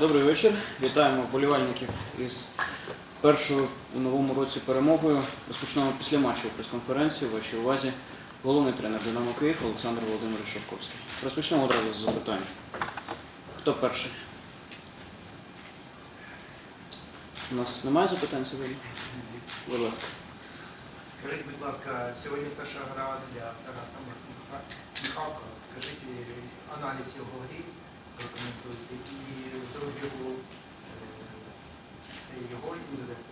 Добрий вечір. Вітаємо вболівальників із першою у новому році перемогою. Розпочнемо після матчу прес-конференції. В вашій увазі головний тренер Динамо Київ Олександр Володимирович Шовковський. Розпочнемо одразу з запитань. Хто перший? У нас немає запитань сьогодні? Будь ласка. Скажіть, будь ласка, сьогодні перша гра для Тараса Михалка. Скажіть аналіз його грі, прокоментуйте. І другий гол, е, це його індиві-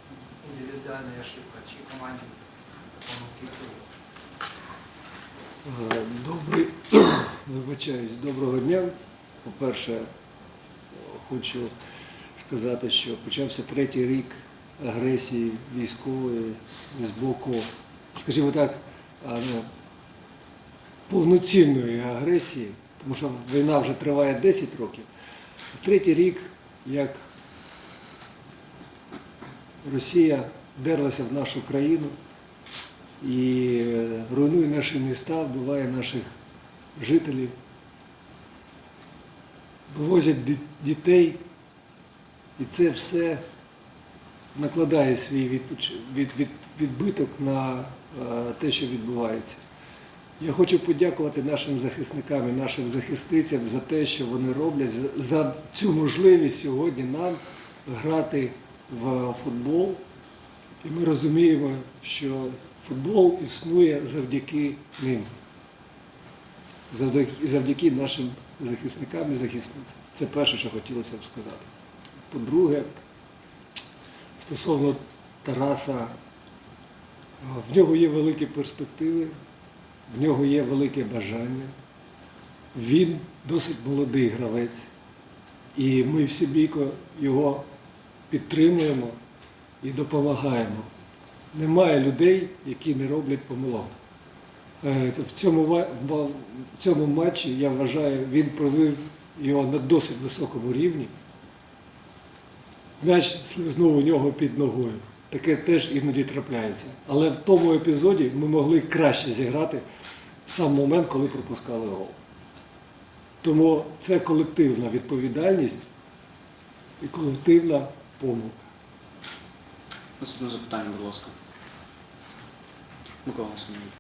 індивідуальна ошибка, чи команді. Е, Добрий, вибачаюсь, доброго дня. По-перше, хочу сказати, що почався третій рік агресії військової з боку, скажімо так, повноцінної агресії, тому що війна вже триває 10 років. Третій рік, як Росія дерлася в нашу країну, і руйнує наші міста, вбиває наших жителів, вивозять дітей, і це все накладає свій відбиток на е, те, що відбувається. Я хочу подякувати нашим захисникам і нашим захисницям за те, що вони роблять, за цю можливість сьогодні нам грати в футбол. І ми розуміємо, що футбол існує завдяки ним, завдяки, нашим захисникам і захисницям. Це перше, що хотілося б сказати. По-друге, стосовно Тараса, в нього є великі перспективи, в нього є велике бажання. Він досить молодий гравець, і ми всі бійко його підтримуємо і допомагаємо. Немає людей, які не роблять помилок. Е, В цьому, в цьому матчі, я вважаю, він провів його на досить високому рівні. М'яч знову у нього під ногою. Таке теж іноді трапляється. Але в тому епізоді ми могли краще зіграти сам момент, коли пропускали гол. Тому це колективна відповідальність і колективна помилка. Наступне запитання, будь ласка. Микола Васильович.